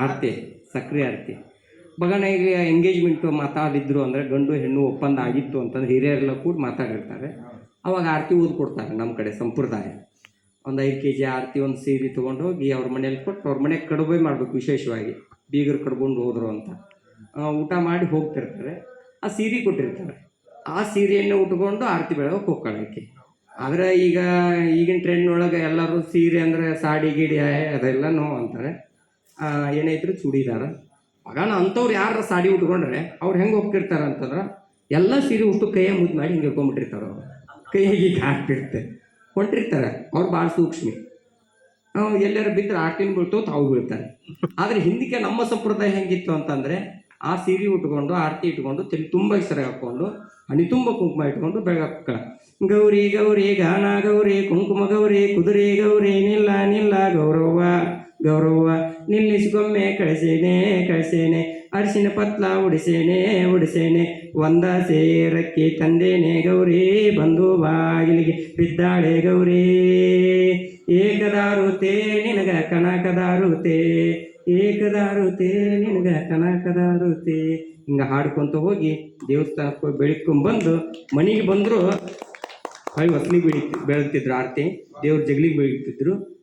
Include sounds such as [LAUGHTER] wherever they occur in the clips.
ಆರತಿ, ಸಕ್ರಿಯ ಆರತಿ. ಈಗ ಎಂಗೇಜ್ಮೆಂಟು ಮಾತಾಡಿದ್ರು ಅಂದರೆ ಗಂಡು ಹೆಣ್ಣು ಒಪ್ಪಂದ ಆಗಿತ್ತು ಅಂತಂದ್ರೆ ಹಿರಿಯರೆಲ್ಲ ಕೂಡ ಮಾತಾಡಿರ್ತಾರೆ. ಅವಾಗ ಆರತಿ ಊದು ಕೊಡ್ತಾರೆ ನಮ್ಮ ಕಡೆ ಸಂಪ್ರದಾಯ. ಒಂದು ಐದು ಕೆ ಜಿ ಆರತಿ ಒಂದು ಸೀರೆ ತೊಗೊಂಡು ಹೋಗಿ ಅವ್ರ ಮನೇಲಿ ಕೊಟ್ಟು ಅವ್ರ ಮನೆಗೆ ಕಡುಬೆ ಮಾಡಬೇಕು ವಿಶೇಷವಾಗಿ. ಬೀಗರು ಕಡ್ಕೊಂಡು ಹೋದ್ರು ಅಂತ. ಊಟ ಮಾಡಿ ಹೋಗ್ತಿರ್ತಾರೆ. ಆ ಸೀರೆ ಕೊಟ್ಟಿರ್ತಾರೆ. ಆ ಸೀರೆಯನ್ನು ಉಟ್ಕೊಂಡು ಆರತಿ ಬೆಳಗ್ಗೆ ಹೋಗ್ಕೊಳ್ಳೋಕ್ಕೆ ಆದರೆ ಈಗ ಈಗಿನ ಟ್ರೆಂಡ್ನೊಳಗೆ ಎಲ್ಲರೂ ಸೀರೆ ಅಂದರೆ ಸಾಡಿ ಗಿಡಿ ನೋವು ಅಂತಾರೆ. ಏನೈತ್ರಿ ಚೂಡಿದಾರ. ಆಗ ಅಂಥವ್ರು ಯಾರು ಸಾಡಿ ಉಟ್ಕೊಂಡ್ರೆ ಅವ್ರು ಹೆಂಗೆ ಹೋಗ್ತಿರ್ತಾರೆ ಅಂತಂದ್ರೆ ಎಲ್ಲ ಸೀರೆ ಉಟ್ಟು ಕೈಯ ಮುದ್ದು ಮಾಡಿ ಹಿಂಗೆ ಹಿಡ್ಕೊಂಬಿಟ್ಟಿರ್ತಾರೆ ಅವರು. ಕೈಯಾಗಿ ಹಾಕ್ತಿರ್ತೆ ಹೊಂಟಿರ್ತಾರೆ. ಅವ್ರು ಭಾಳ ಸೂಕ್ಷ್ಮಿ. ಎಲ್ಲರ ಎಲ್ಲಾರು ಬಿದ್ದರೆ ಆಟಿನ ಬೀಳ್ತು ತಾವು ಬೀಳ್ತಾರೆ. ಆದರೆ ಹಿಂದಕ್ಕೆ ನಮ್ಮ ಸಂಪ್ರದಾಯ ಹೆಂಗಿತ್ತು ಅಂತಂದರೆ ಆ ಸೀರೆ ಉಟ್ಕೊಂಡು, ಆರತಿ ಇಟ್ಕೊಂಡು, ತಲೆ ತುಂಬ ಹೆಸರು ಹಾಕ್ಕೊಂಡು ಹಣಿ ತುಂಬ ಕುಂಕುಮ ಇಟ್ಕೊಂಡು ಬೆಳಗಾಕ ಗೌರಿ ಗೌರಿ, ಗಾನ, ಗೌರಿ, ಕುಂಕುಮ, ಗೌರಿ, ಕುದುರೆ, ಗೌರಿ, ನಿಲ್ಲ ನಿಲ್ಲ ಗೌರವ ಗೌರವ ನಿಲ್ಲಿಸಿಗೊಮ್ಮೆ ಕಳಿಸೇನೆ ಕಳಿಸೇನೆ. ಅರಿಶಿನ ಪತ್ಲ ಉಡಿಸೇನೆ ಉಡಿಸೇನೆ. ಒಂದ ಸೇರಕ್ಕೆ ತಂದೇನೆ ಗೌರಿ, ಬಂದು ಬಾಗಿಲಿಗೆ ಬಿದ್ದಾಳೆ ಗೌರಿ. ಏಕದಾರುತೆ ನಿನಗ ಕನಕದಾರುತೆ, ಏಕದಾರುತೆ ನಿನಗ ಕನಕದಾರುತೆ. ಹಿಂಗ ಹಾಡ್ಕೊಂತ ಹೋಗಿ ದೇವಸ್ಥಾನಕ್ಕೆ ಹೋಗಿ ಬಂದು ಮನೆಗೆ ಬಂದ್ರು. ಹೊಯ್ ಹೊಸ್ಲಿಗೆ ಬೆಳಿ ಬೆಳಗ್ತಿದ್ರು ಆರತಿ. ದೇವ್ರ ಜಗ್ಲಿಗೆ ಬೆಳಗ್ತಿದ್ರು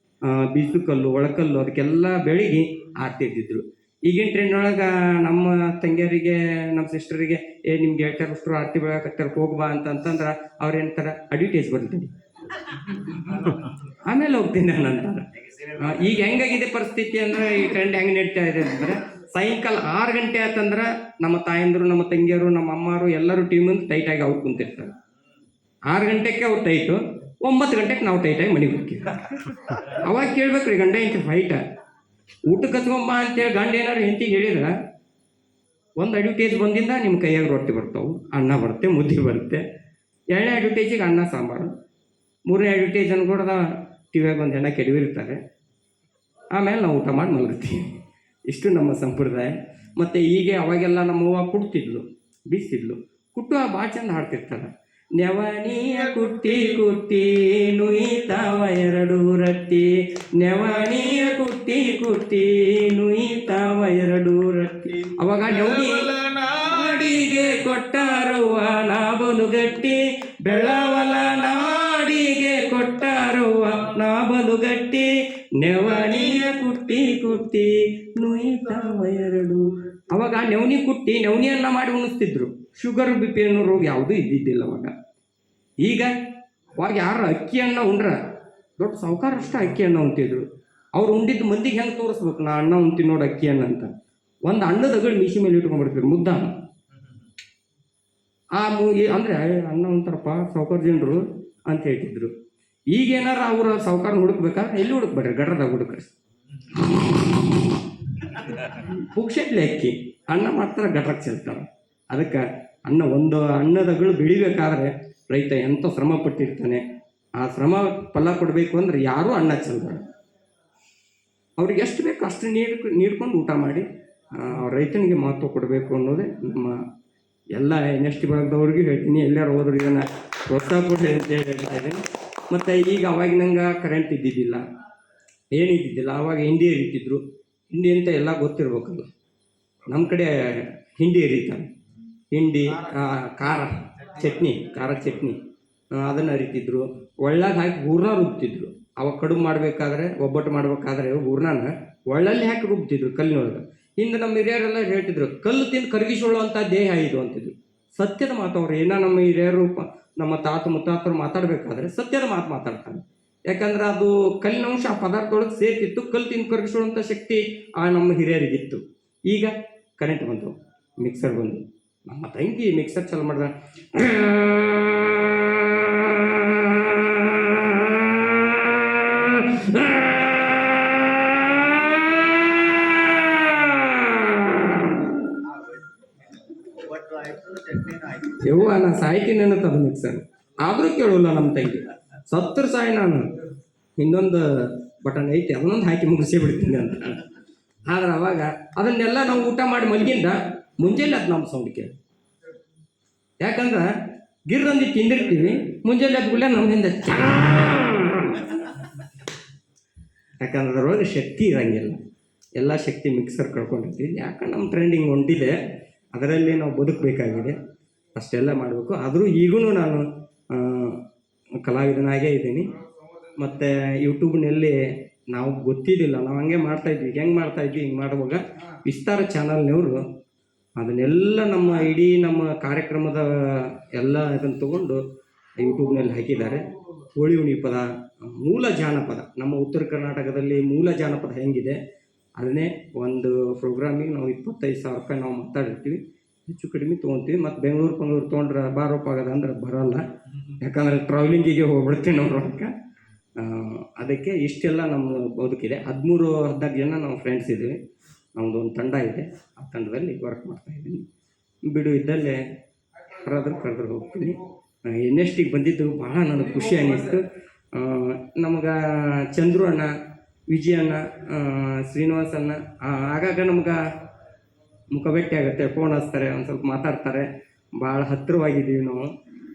ಬೀಸು ಕಲ್ಲು ಒಳಕಲ್ಲು ಅದಕ್ಕೆಲ್ಲ ಬೆಳಗಿ ಆರತಿ ಇದ್ದಿದ್ರು. ಈಗಿನ ಟ್ರೆಂಡ್ ಒಳಗೆ ನಮ್ಮ ತಂಗಿಯರಿಗೆ, ನಮ್ಮ ಸಿಸ್ಟರಿಗೆ ಏ, ನಿಮ್ಗೆ ಹೇಳ್ತಾರೆ ಅಷ್ಟು ಆರತಿ ಬೆಳಕತ್ತಾರೆ ಹೋಗ್ಬಾ ಅಂತಂತಂದ್ರೆ ಅವ್ರು ಏನಂತಾರೆ ಅಡ್ವರ್ಟೈಸ್ ಬರ್ತೀನಿ. ಆಮೇಲೆ ಹೋಗ್ತೀನಿ ನಾನು ಅಂತಾರೆ. ಈಗ ಹೆಂಗಾಗಿದೆ ಪರಿಸ್ಥಿತಿ ಅಂದ್ರೆ ಈ ಟ್ರೆಂಡ್ ಹೆಂಗ್ ನಡೀತಾ ಇದೆ ಅಂದ್ರೆ, ಸಾಯಂಕಾಲ ಆರು ಗಂಟೆ ಆತಂದ್ರೆ ನಮ್ಮ ತಾಯಂದ್ರು, ನಮ್ಮ ತಂಗಿಯರು, ನಮ್ಮ ಅಮ್ಮರು ಎಲ್ಲರೂ ಟೀಮ್ ಟೈಟಾಗಿ ಅವ್ರು ಕುಂತಿರ್ತಾರೆ. ಆರು ಗಂಟೆಗೆ ಅವ್ರು ಟೈಟು ಒಂಬತ್ತು ಗಂಟೆಗೆ ನಾವು ಟೈಟಾಗಿ ಮನೆಗೆ ಹೋಗ್ತೀವಿ. ಅವಾಗ ಕೇಳ್ಬೇಕ್ರಿ ಗಂಡ ಹೆಂಡತಿ ಫೈಟ ಊಟಕ್ಕೆ ಹತ್ಕೊಂಬ ಅಂತೇಳಿ ಗಂಡ ಏನಾರು ಹೆಂಡತಿಗೆ ಹೇಳಿದ್ರ, ಒಂದು ಅಡ್ವಟೈಸ್ ಬಂದಿಂದ ನಿಮ್ಮ ಕೈಯಾಗ ರೊಟ್ಟಿ ಬರ್ತಾವೆ, ಅನ್ನ ಬರುತ್ತೆ, ಮುದ್ದೆ ಬರುತ್ತೆ. ಎರಡನೇ ಅಡ್ವಟೈಸಿಗೆ ಅನ್ನ, ಸಾಂಬಾರು. ಮೂರನೇ ಅಡ್ವರ್ಟೈಸ್ ಅನ್ಕೊಡ್ದ ಟಿವಿಯಾಗ ಒಂದು ಹೆಣ್ಣ ಕೆಡವಿರ್ತಾರೆ. ಆಮೇಲೆ ನಾವು ಊಟ ಮಾಡಿ ಮಲಗ್ತೀವಿ. ಇಷ್ಟು ನಮ್ಮ ಸಂಪ್ರದಾಯ. ಮತ್ತು ಹೀಗೆ ಅವಾಗೆಲ್ಲ ನಮ್ಮ ಹೂವ ಕುಡ್ತಿದ್ಲು, ಬೀಸ್ತಿದ್ಲು. ಕುಟ್ಟು ಭಾಳ ಚಂದ ಹಾಡ್ತಿರ್ತಾರೆ ನೆವಣಿಯ ಕುಟ್ಟಿ ಕುಟ್ಟಿ ನುಯಿತಾವ ಎರಡು ರಟ್ಟಿ. ನೆವಣಿಯ ಕುಟ್ಟಿ ಕುಟ್ಟಿ ನುಯಿತಾವ ಎರಡು ರಟ್ಟಿ. ಅವಾಗ ನಾಡಿಗೆ ಕೊಟ್ಟಾರುವ ನಾಬಲು ಗಟ್ಟಿ. ಬೆಳವಲ ನಾಡಿಗೆ ಕೊಟ್ಟಾರುವ ನಾಬಲು ಗಟ್ಟಿ. ನೆವಣಿಯ ಕುಟ್ಟಿ ಕುಟ್ಟಿ ನುಯಿತಾವ ಎರಡು. ಅವಾಗ ನೆವನಿ ಕುಟ್ಟಿ ನೆವನಿಯನ್ನ ಮಾಡಿ ಉಣಿಸ್ತಿದ್ರು. ಶುಗರ್ ಬಿ ಪಿ ಅನ್ನೋ ರೋಗ ಯಾವುದೂ ಇದ್ದಿದ್ದಿಲ್ಲ ಅವಾಗ. ಈಗ ಅವಾಗ ಯಾರು ಅಕ್ಕಿಯನ್ನು ಉಂಡ್ರ? ದೊಡ್ಡ ಸಾವುಕಾರಷ್ಟು ಅಕ್ಕಿಯನ್ನು ಉಂಟಿದ್ರು ಅವ್ರು ಉಂಡಿದ್ದು ಮಂದಿಗೆ ಹೆಂಗೆ ತೋರಿಸ್ಬೇಕು? ನಾ ಅನ್ನ ನೋಡು ನೋಡಿ ಅಕ್ಕಿಯನ್ನು ಅಂತ. ಒಂದು ಅಣ್ಣದಗಳು ಅಗಳು ಮೀಸಿ ಮೇಲೆ ಇಟ್ಕೊಂಡ್ಬಿಡ್ತೀವಿ ಮುದ್ದ ಆ ಮೂಗಿ ಅಂದರೆ ಅನ್ನ ಉಂತಾರಪ್ಪ ಸಾವುಕಾರ ಜನರು ಅಂತ ಹೇಳ್ತಿದ್ರು. ಈಗೇನಾರ ಅವರು ಸಾವುಕಾರ ಹುಡುಕ್ಬೇಕಾದ್ರೆ ಎಲ್ಲಿ ಹುಡುಕ್ಬೇಡ್ರಿ ಗಡ್ರದಾಗ ಹುಡುಕ್ರಿ. [LAUGHS] ಪುಕ್ಷಟ್ಲೆ ಅಕ್ಕಿ. ಅಣ್ಣ ಮಾತ್ರ ಗಟ್ರಕ್ಕೆ ಚೆಲ್ತಾರೆ ಅದಕ್ಕೆ ಅನ್ನ ಒಂದು ಅನ್ನದಗಳು ಬೆಳಿಬೇಕಾದ್ರೆ ರೈತ ಎಂಥ ಶ್ರಮ ಪಟ್ಟಿರ್ತಾನೆ, ಆ ಶ್ರಮ ಫಲ ಕೊಡಬೇಕು ಅಂದ್ರೆ ಯಾರೂ ಅನ್ನ ಚೆಲ್ತಾರೆ ಅವ್ರಿಗೆ ಎಷ್ಟು ಬೇಕು ಅಷ್ಟು ನೀಡ್ ನೀಡ್ಕೊಂಡು ಊಟ ಮಾಡಿ ರೈತನಿಗೆ ಮಹತ್ವ ಕೊಡಬೇಕು ಅನ್ನೋದೇ ನಮ್ಮ ಎಲ್ಲ ನೆಕ್ಸ್ಟ್ ಬಳಗದವ್ರಿಗೂ ಹೇಳ್ತೀನಿ. ಎಲ್ಲರೂ ಹೋದ್ರು ಇದನ್ನು ಪ್ರೋತ್ಸಾಹ ಕೊಡಿ ಅಂತ ಹೇಳಿ ಹೇಳ್ತಾ ಇದ್ದೀನಿ. ಮತ್ತು ಈಗ ಅವಾಗಿನಂಗೆ ಕರೆಂಟ್ ಇದ್ದಿದ್ದಿಲ್ಲ ಏನಿದ್ದಿದ್ದಿಲ್ಲ ಅವಾಗ ಹಿಂಡಿ ಎರಿತಿದ್ರು ಹಿಂಡಿ ಅಂತ ಎಲ್ಲ ಗೊತ್ತಿರ್ಬೇಕಲ್ಲ ನಮ್ಮ ಕಡೆ ಹಿಂಡಿ ಎರಿತಾರೆ ಹಿಂಡಿ ಖಾರ ಚಟ್ನಿ ಖಾರ ಚಟ್ನಿ ಅದನ್ನು ಅರಿತಿದ್ರು. ಒಳ್ಳಾಗ ಹಾಕಿ ಹೂರ್ಣ ರುಬ್ತಿದ್ರು. ಅವಾಗ ಕಡುಬು ಮಾಡಬೇಕಾದ್ರೆ, ಒಬ್ಬಟ್ಟು ಮಾಡಬೇಕಾದ್ರೆ ಹೂರ್ಣನ ಒಳ್ಳಲ್ಲಿ ಹಾಕಿ ರುಬ್ತಿದ್ರು ಕಲ್ಲಿನೊಳಗೆ. ಹಿಂದೆ ನಮ್ಮ ಹಿರಿಯರೆಲ್ಲ ಹೇಳ್ತಿದ್ರು, ಕಲ್ಲು ತಿಂದು ಕರಗಿಸಿಕೊಳ್ಳುವಂಥ ದೇಹ ಇದು ಅಂತಿದ್ರು. ಸತ್ಯದ ಮಾತು ಅವ್ರು, ಏನೋ ನಮ್ಮ ಹಿರಿಯರು ನಮ್ಮ ತಾತ ಮುತ್ತಾತರು ಮಾತಾಡಬೇಕಾದ್ರೆ ಸತ್ಯದ ಮಾತು ಮಾತಾಡ್ತಾರೆ. ಯಾಕಂದ್ರೆ ಅದು ಕಲ್ಲಿನ ಅಂಶ, ಆ ಪದಾರ್ಥದೊಳಗೆ ಸೇರ್ತಿತ್ತು, ಕಲ್ಲು ತಿಂದು ಕರಗಿಸುವಂಥ ಶಕ್ತಿ ಆ ನಮ್ಮ ಹಿರಿಯರಿಗಿತ್ತು. ಈಗ ಕರೆಂಟ್ ಬಂತು ಮಿಕ್ಸರ್ ಬಂದು ನಮ್ಮ ತಂಗಿ ಮಿಕ್ಸರ್ ಚಾಲು ಮಾಡಿದ. ಯವ್ವ ನಾ ಸಾಯ್ತೀನಿ ಅನ್ನತ್ತದ ಮಿಕ್ಸರ್ ಆದರೂ ಕೇಳೋಲ್ಲ ನಮ್ಮ ತಂಗಿ. ಸತ್ತರ ಸಾಯಿ ನಾನು. ಇನ್ನೊಂದು ಬಟನ್ ಐತಿ, ಅದನ್ನೊಂದು ಹಾಕಿ ಮುಗಿಸಿ ಬಿಡ್ತೀನಿ ಅಂತ. ಆದ್ರೆ ಅವಾಗ ಅದನ್ನೆಲ್ಲ ನಾವು ಊಟ ಮಾಡಿ ಮಲಗಿಂದ ಮುಂಜಾನೆ ಅದು ನಮ್ಮ ಸೌಂಡ್ ಕೇಳಿ ಯಾಕಂದ್ರೆ ಗಿರ್ರಂದಿ ತಿಂದಿರ್ತೀವಿ ಮುಂಜಾನೆ ಅದು ಗುಳ್ಳೆ ನಮ್ಮ ಹಿಂದೆ ಯಾಕಂದ್ರೆ ಅದರೊಳಗೆ ಶಕ್ತಿ ಇರಂಗಿಲ್ಲ. ಎಲ್ಲ ಶಕ್ತಿ ಮಿಕ್ಸರ್ ಕಳ್ಕೊಂಡಿರ್ತೀವಿ. ಯಾಕಂದ್ರೆ ನಮ್ಮ ಟ್ರೆಂಡಿಂಗ್ ಹೊಂಟಿದೆ ಅದರಲ್ಲಿ ನಾವು ಬದುಕಬೇಕಾಗಿದೆ. ಅಷ್ಟೆಲ್ಲ ಮಾಡಬೇಕು. ಆದರೂ ಈಗೂ ನಾನು ಕಲಾವಿದನಾಗೇ ಇದ್ದೀನಿ. ಮತ್ತು ಯೂಟ್ಯೂಬ್ನಲ್ಲಿ ನಾವು ಗೊತ್ತಿದ್ದಿಲ್ಲ. ನಾವು ಹಂಗೆ ಮಾಡ್ತಾಯಿದ್ವಿ ಹೆಂಗೆ ಮಾಡ್ತಾಯಿದ್ವಿ ಹಿಂಗೆ ಮಾಡುವಾಗ ವಿಸ್ತಾರ ಚಾನಲ್ನವರು ಅದನ್ನೆಲ್ಲ ನಮ್ಮ ಇಡೀ ನಮ್ಮ ಕಾರ್ಯಕ್ರಮದ ಎಲ್ಲ ಇದನ್ನು ತಗೊಂಡು ಯೂಟ್ಯೂಬ್ನಲ್ಲಿ ಹಾಕಿದ್ದಾರೆ. ಹೋಳಿ ಹುಣಿ ಪದ ಮೂಲ ಜಾನಪದ, ನಮ್ಮ ಉತ್ತರ ಕರ್ನಾಟಕದಲ್ಲಿ ಮೂಲ ಜಾನಪದ ಹೆಂಗಿದೆ, ಅದನ್ನೇ ಒಂದು ಪ್ರೋಗ್ರಾಮಿಗೆ ನಾವು ಇಪ್ಪತ್ತೈದು ಸಾವಿರ ರೂಪಾಯಿ ನಾವು ಮಾತಾಡಿರ್ತೀವಿ. ಹೆಚ್ಚು ಕಡಿಮೆ ತೊಗೊತೀವಿ. ಮತ್ತು ಬೆಂಗಳೂರು ಬೆಂಗಳೂರು ತೊಗೊಂಡ್ರೆ ಬಾರೋಪ ಆಗದ ಅಂದ್ರೆ ಬರಲ್ಲ. ಯಾಕಂದರೆ ಟ್ರಾವೆಲಿಂಗಿಗೆ ಹೋಗ್ಬಿಡ್ತೀವಿ ನಾವು ರೊಕ್ಕ. ಅದಕ್ಕೆ ಇಷ್ಟೆಲ್ಲ ನಮ್ಮ ಬದುಕಿದೆ. ಹದಿಮೂರು, ಹದಿನಾಲ್ಕು ಜನ ನಾವು ಫ್ರೆಂಡ್ಸ್ ಇದ್ದೀವಿ. ನಮ್ಮದು ಒಂದು ತಂಡ ಇದೆ. ಆ ತಂಡದಲ್ಲಿ ವರ್ಕ್ ಮಾಡ್ತಾ ಇದ್ದೀನಿ. ಬಿಡು, ಇದ್ದಲ್ಲೇ ಕರೆದ್ರೆ ಕರೆದ್ರೆ ಹೋಗ್ತೀನಿ. ಎನ್ ಎಸ್ ಬಂದಿದ್ದು ಭಾಳ ನನಗೆ ಖುಷಿ ಅನ್ನಿಸ್ತು. ನಮಗೆ ಚಂದ್ರು ಅಣ್ಣ ವಿಜಯ ಅಣ್ಣ ಶ್ರೀನಿವಾಸ್ ಅಣ್ಣ ಆಗಾಗ ನಮ್ಗೆ ಮುಖ ಭೇಟಿ ಆಗುತ್ತೆ. ಫೋನ್ ಹಚ್ತಾರೆ, ಒಂದು ಸ್ವಲ್ಪ ಮಾತಾಡ್ತಾರೆ. ಭಾಳ ಹತ್ತಿರವಾಗಿದ್ದೀವಿ ನಾವು.